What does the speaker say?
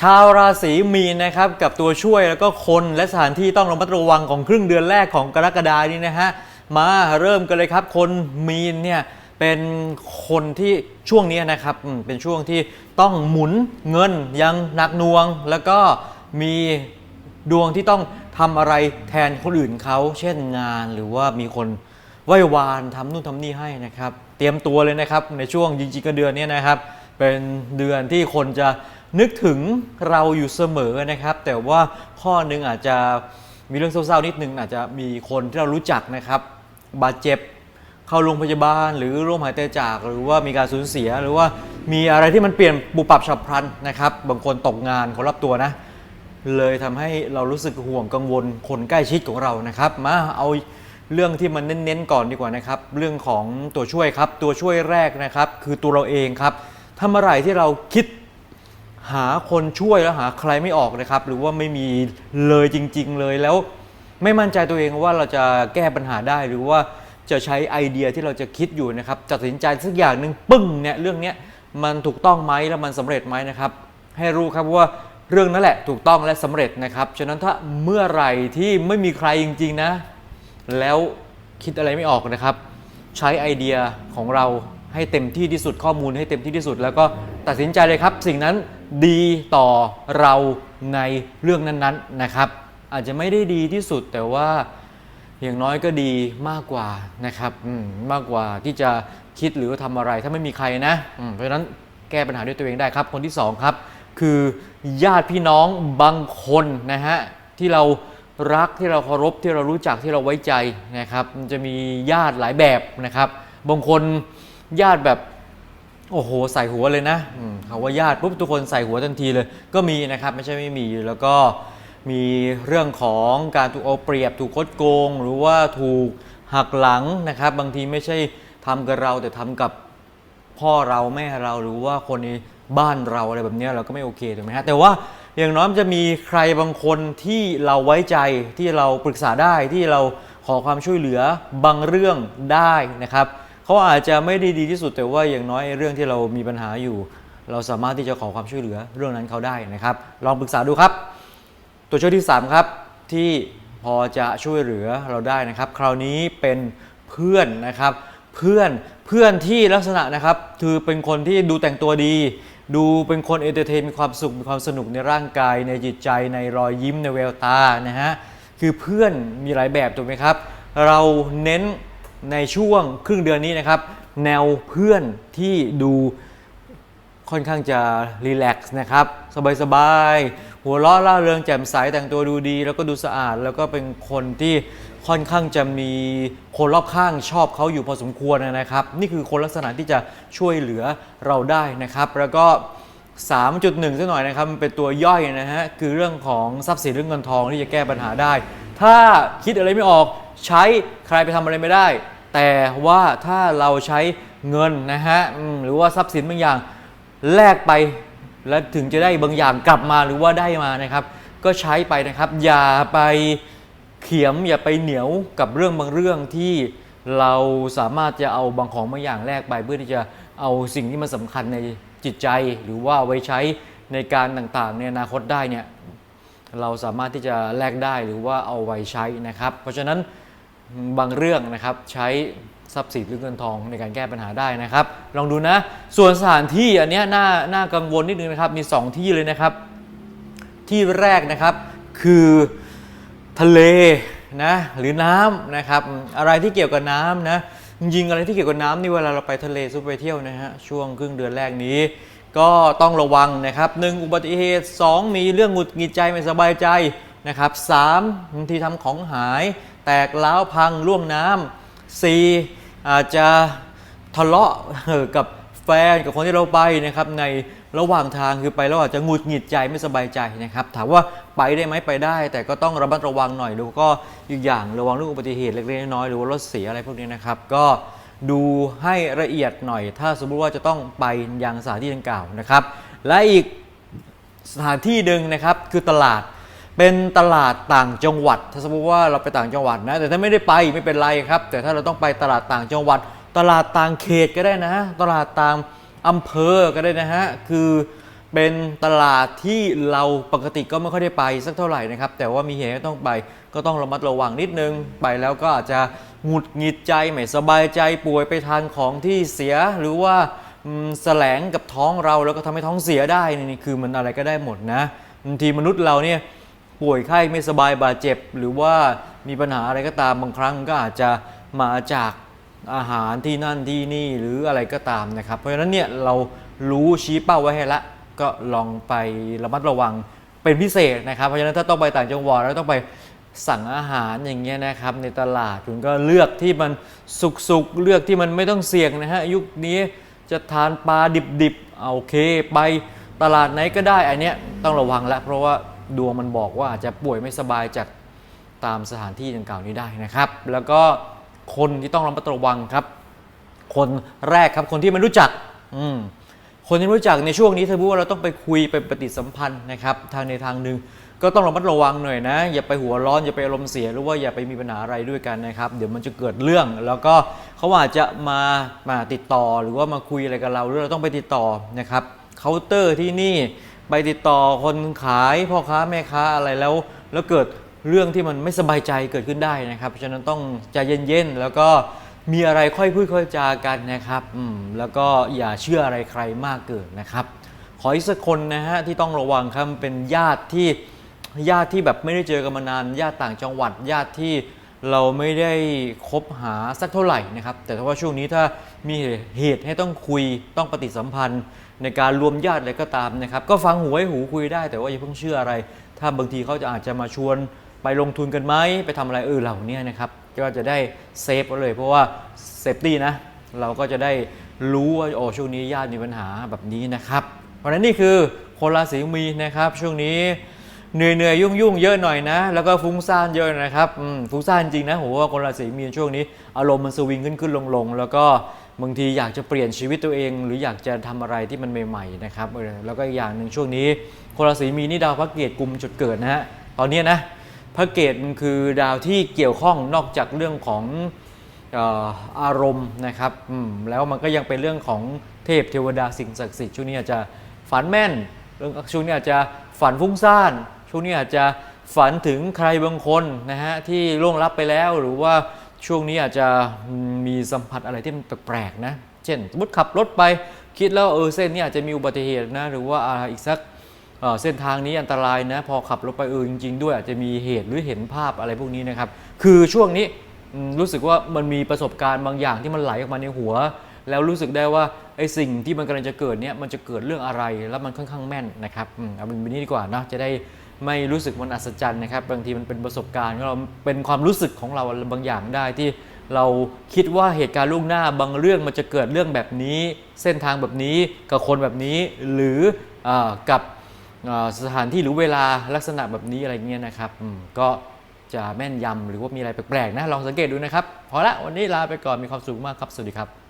ชาวราศีมีนนะครับกับตัวช่วยแล้วก็คนและสถานที่ต้องระมัดระวังของครึ่งเดือนแรกของกรกฎานี้นะฮะมาเริ่มกันเลยครับ คนมีนเนี่ยเป็นคนที่ช่วงนี้นะครับเป็นช่วงที่ต้องหมุนเงินยังหนักหน่วง แล้วก็มีดวงที่ต้องทำอะไรแทนคนอื่นเขาเช่นงานหรือว่ามีคนไหว้วานทำนู่นทำนี่ให้นะครับ เตรียมตัวเลยนะครับในช่วงจริงๆก็เดือนนี้นะครับ เป็นเดือนที่คนจะ นึกถึงเราอยู่เสมอนะครับ แต่ว่าข้อหนึงอาจจะมีเรื่องเศร้าๆนิดนึงอาจจะมีคนที่เรารู้จักนะครับ บาดเจ็บเข้าโรงพยาบาล หรือร่วมหายใจจาก หรือว่ามีการสูญเสีย หรือว่ามีอะไรที่มันเปลี่ยนปุปรับฉับพลันนะครับ บางคนตกงานคนรอบตัวนะ เลยทำให้เรารู้สึกห่วงกังวลคนใกล้ชิดของเรานะครับ มาเอาเรื่องที่มันเน้นๆก่อนดีกว่านะครับ เรื่องของตัวช่วยครับ ตัวช่วยแรกนะครับ คือตัวเราเองครับทำอะไรที่เราคิด หาคนช่วยแล้วหาใครไม่ออกนะครับ หรือว่าไม่มีเลยจริง ๆ เลยแล้วไม่มั่นใจตัวเองว่าเราจะแก้ปัญหาได้หรือว่าจะใช้ไอเดียที่เราจะคิดอยู่นะครับตัดสินใจสักอย่างหนึ่งปึ้งเนี่ยเรื่องนี้มันถูกต้องไหมแล้วมันสำเร็จไหมนะครับ ให้รู้ครับว่าเรื่องนั้นแหละถูกต้องและสำเร็จนะครับฉะนั้นถ้าเมื่อไหร่ที่ไม่มีใครจริง ๆนะ แล้วคิดอะไรไม่ออกนะครับ ใช้ไอเดียของเรา ให้เต็มที่ที่สุดข้อมูลให้เต็มที่ที่สุด แล้วก็ตัดสินใจเลยครับ สิ่งนั้นดีต่อเราในเรื่องนั้นๆนะครับ อาจจะไม่ได้ดีที่สุดแต่ว่าอย่างน้อยก็ดีมากกว่านะครับมมากกว่าที่จะคิดหรือว่าทำอะไรถ้าไม่มีใครนะเพราะฉะนั้นแก้ปัญหาด้วยตัวเองได้ครับ คนที่สองครับ คือญาติพี่น้องบางคนนะฮะที่เรารักที่เราเคารพที่เรารู้จักที่เราไว้ใจนะครับ มันจะมีญาติหลายแบบนะครับ บางคน ญาติแบบโอ้โหใส่หัวเลยนะเขาว่าญาติปุ๊บทุกคนใส่หัวทันทีเลย ก็มีนะครับไม่ใช่ไม่มีแล้วก็มีเรื่องของการถูกเอาเปรียบถูกคดโกง หรือว่าถูกหักหลังนะครับ บางทีไม่ใช่ทำกับเราแต่ทำกับพ่อเราแม่เราหรือว่าคนในบ้านเราอะไรแบบนี้เราก็ไม่โอเคถูกไหมฮะแต่ว่าอย่างน้อยจะมีใครบางคนที่เราไว้ใจที่เราปรึกษาได้ที่เราขอความช่วยเหลือบางเรื่องได้นะครับ เขาอาจจะไม่ได้ดีที่สุดแต่ว่าอย่างน้อยเรื่องที่เรามีปัญหาอยู่ เราสามารถที่จะขอความช่วยเหลือเรื่องนั้นเขาได้นะครับ ลองปรึกษาดูครับ ตัวช่วยที่ 3 ครับที่พอจะช่วยเหลือเราได้นะครับ คราวนี้เป็นเพื่อนนะครับ เพื่อนเพื่อนที่ลักษณะนะครับคือเป็นคนที่ดูแต่งตัวดี ดูเป็นคนเอนเตอร์เทนมีความสุขมีความสนุกในร่างกาย ในจิตใจในรอยยิ้มในแววตานะฮะคือเพื่อนมีหลายแบบถูกไหมครับ เราเน้น ในช่วงครึ่งเดือนนี้นะครับ แนวเพื่อนที่ดูค่อนข้างจะรีแลกซ์นะครับ สบายๆ หัวเราะล่าเริงแจ่มใสแต่งตัวดูดี แล้วก็ดูสะอาด แล้วก็เป็นคนที่ค่อนข้างจะมีคนรอบข้างชอบเขาอยู่พอสมควรนะครับ นี่คือคนลักษณะที่จะช่วยเหลือเราได้นะครับ แล้วก็ 3.1สักหน่อยนะครับมันเป็นตัวย่อยนะฮะคือเรื่องของทรัพย์สินเรื่องเงินทองที่จะแก้ปัญหาได้ ถ้าคิดอะไรไม่ออกใช้ใครไปทำอะไรไม่ได้ แต่ว่าถ้าเราใช้เงินนะฮะหรือว่าทรัพย์สินบางอย่างแลกไปแล้วถึงจะได้บางอย่างกลับมาหรือว่าได้มานะครับ ก็ใช้ไปนะครับ อย่าไปเขียมอย่าไปเหนียวกับเรื่องบางเรื่องที่เราสามารถจะเอาบางของบางอย่างแลกไป เพื่อที่จะเอาสิ่งที่มันสำคัญในจิตใจ หรือว่าไว้ใช้ในการต่างๆในอนาคตได้เนี่ยเราสามารถที่จะแลกได้หรือว่าเอาไว้ใช้นะครับ เพราะฉะนั้น บางเรื่องนะครับใช้ทรัพย์สินหรือเงินทองในการแก้ปัญหาได้นะครับ ลองดูนะ ส่วนสถานที่อันเนี้ยน่าน่ากังวลนิดนึงนะครับมี 2 ที่เลยนะครับ ที่แรกนะครับคือทะเลนะหรือน้ำนะครับอะไรที่เกี่ยวกับน้ำนะจริงอะไรที่เกี่ยวกับน้ำนี่เวลาเราไปทะเลซุปไปเที่ยวนะฮะช่วงครึ่งเดือนแรกนี้ ก็ต้องระวังนะครับหนึ่งอุบัติเหตุ 2 มีเรื่องหงุดหงิดใจไม่สบายใจนะครับสามบางทีทำของหาย แตกล้าวพังล่วงน้ำสี่อาจจะทะเลาะกับแฟนกับคนที่เราไปนะครับในระหว่างทางคือไปแล้วอาจจะหงุดหงิดใจไม่สบายใจนะครับถามว่าไปได้ไหมไปได้ แต่ก็ต้องระมัดระวังหน่อยแล้วก็อีกอย่างระวังเรื่องอุบัติเหตุเล็กๆน้อยๆหรือว่ารถเสียอะไรพวกนี้นะครับ ก็ดูให้ละเอียดหน่อย ถ้าสมมติว่าจะต้องไปยังสถานที่ดังกล่าวนะครับ และอีกสถานที่หนึ่งนะครับคือตลาด เป็นตลาดต่างจังหวัด ถ้าสมมติว่าเราไปต่างจังหวัดนะ แต่ถ้าไม่ได้ไปไม่เป็นไรครับ แต่ถ้าเราต้องไปตลาดต่างจังหวัด ตลาดต่างเขตก็ได้นะตลาดต่างอำเภอก็ได้นะฮะ คือเป็นตลาดที่เราปกติก็ไม่ค่อยได้ไปสักเท่าไหร่นะครับ แต่ว่ามีเหตุต้องไป ก็ต้องระมัดระวังนิดนึง ไปแล้วก็อาจจะหงุดหงิดใจไม่สบายใจป่วยไปทานของที่เสียหรือว่าแสลงกับท้องเราแล้วก็ทำให้ท้องเสียได้นี่คือมันอะไรก็ได้หมดนะบางทีมนุษย์เราเนี่ย ป่วยไข้ไม่สบายบาดเจ็บ หรือว่ามีปัญหาอะไรก็ตามบางครั้งก็อาจจะมาจากอาหารที่นั่นที่นี่หรืออะไรก็ตามนะครับ เพราะฉะนั้นเนี่ยเรารู้ชี้เป้าไว้ให้ละ ก็ลองไประมัดระวังเป็นพิเศษนะครับ เพราะฉะนั้นถ้าต้องไปต่างจังหวัดแล้วต้องไปสั่งอาหารอย่างเงี้ยนะครับในตลาดคุณก็เลือกที่มันสุกๆเลือกที่มันไม่ต้องเสี่ยงนะฮะยุคนี้จะทานปลาดิบๆเอาโอเค ไปตลาดไหนก็ได้อันเนี้ยต้องระวังละเพราะว่า ดวงมันบอกว่าอาจจะป่วยไม่สบายจากตามสถานที่ดังกล่าวนี้ได้นะครับ แล้วก็คนที่ต้องระมัดระวังครับ คนแรกครับคนที่ไม่รู้จักอืมคนที่ไม่รู้จักในช่วงนี้ถ้าพูดว่าเราต้องไปคุยไปปฏิสัมพันธ์นะครับทางในทางหนึ่งก็ต้องระมัดระวังหน่อยนะ อย่าไปหัวร้อนอย่าไปอารมณ์เสียหรือว่าอย่าไปมีปัญหาอะไรด้วยกันนะครับ เดี๋ยวมันจะเกิดเรื่อง แล้วก็เขาอาจจะมามาติดต่อหรือว่ามาคุยอะไรกับเราหรือเราต้องไปติดต่อนะครับเคาน์เตอร์ที่นี่ ไปติดต่อคนขายพ่อค้าแม่ค้าอะไรแล้ว แล้วเกิดเรื่องที่มันไม่สบายใจเกิดขึ้นได้นะครับ เพราะฉะนั้นต้องใจเย็นๆ แล้วก็มีอะไรค่อยพูดค่อยจากันนะครับอืมแล้วก็อย่าเชื่ออะไรใครมากเกินนะครับ ขออีกสักคนนะฮะที่ต้องระวังครับเป็นญาติที่ญาติที่แบบไม่ได้เจอกันมานานญาติต่างจังหวัดญาติที่เราไม่ได้คบหาสักเท่าไหร่นะครับ แต่ถ้าว่าช่วงนี้ถ้ามีเหตุให้ต้องคุยต้องปฏิสัมพันธ์ ในการรวมญาติอะไรก็ตามนะครับ ก็ฟังหูไว้หูคุยได้ แต่ว่าอย่าเพิ่งเชื่ออะไร ถ้าบางทีเขาจะอาจจะมาชวนไปลงทุนกันไหมไปทำอะไรเออเหล่านี้นะครับก็จะได้เซฟเลย เพราะว่าเซฟตี้นะเราก็จะได้รู้ว่าโอ้ช่วงนี้ญาติมีปัญหาแบบนี้นะครับ เพราะฉะนั้นนี่คือคนราศีมีนะครับ ช่วงนี้เหนื่อยเหนื่อยยุ่งยุ่งๆเยอะหน่อยนะ แล้วก็ฟุ้งซ่านเยอะนะครับฟุ้งซ่านจริงนะผมว่าคนราศีมีนช่วงนี้ อารมณ์มันสวิงขึ้นขึ้นลงลงๆแล้วก็ บางทีอยากจะเปลี่ยนชีวิตตัวเอง หรืออยากจะทำอะไรที่มันใหม่ๆนะครับแล้วก็อีกอย่างหนึ่งช่วงนี้คนราศีมีนี่ดาวพระเกตกลุ่มจุดเกิดนะฮะตอนนี้นะพระเกตมันคือดาวที่เกี่ยวข้องนอกจากเรื่องของอารมณ์นะครับแล้วมันก็ยังเป็นเรื่องของเทพเทวดาสิ่งศักดิ์สิทธิ์ช่วงนี้อาจจะฝันแม่นเรื่องช่วงนี้อาจจะฝันฟุ้งซ่านช่วงนี้อาจจะฝันถึงใครบางคนนะฮะที่ล่วงลับไปแล้วหรือว่า ช่วงนี้อาจจะมีสัมผัสอะไรที่มันแปลกๆนะ เช่นสมมติขับรถไปคิดแล้วเออเส้นนี้อาจจะมีอุบัติเหตุนะ หรือว่าอ,อีกสักเออเส้นทางนี้อันตรายนะ พอขับรถไปเออจริงๆ ด้วยอาจจะมีเหตุหรือเห็นภาพอะไรพวกนี้นะครับ คือช่วงนี้รู้สึกว่ามันมีประสบการณ์บางอย่างที่มันไหลออกมาในหัว แล้วรู้สึกได้ว่าไอ้สิ่งที่มันกำลังจะเกิดเนี่ยมันจะเกิดเรื่องอะไรแล้วมันค่อนข้างแม่นนะครับเอาเป็นนี้ดีกว่าเนะจะได้ ไม่รู้สึกมันอัศจรรย์นะครับ บางทีมันเป็นประสบการณ์ของเราเป็นความรู้สึกของเราบางอย่างได้ที่เราคิดว่าเหตุการณ์ล่วงหน้าบางเรื่องมันจะเกิดเรื่องแบบนี้ เส้นทางแบบนี้กับคนแบบนี้ หรืออกับสถานที่หรือเวลาลักษณะแบบนี้อะไรเงี้ยนะครับก็จะแม่นยำหรือว่ามีอะไรแปลกๆนะลองสังเกตดูนะครับ พอละวันนี้ลาไปก่อนมีความสุขมากครับ สวัสดีครับ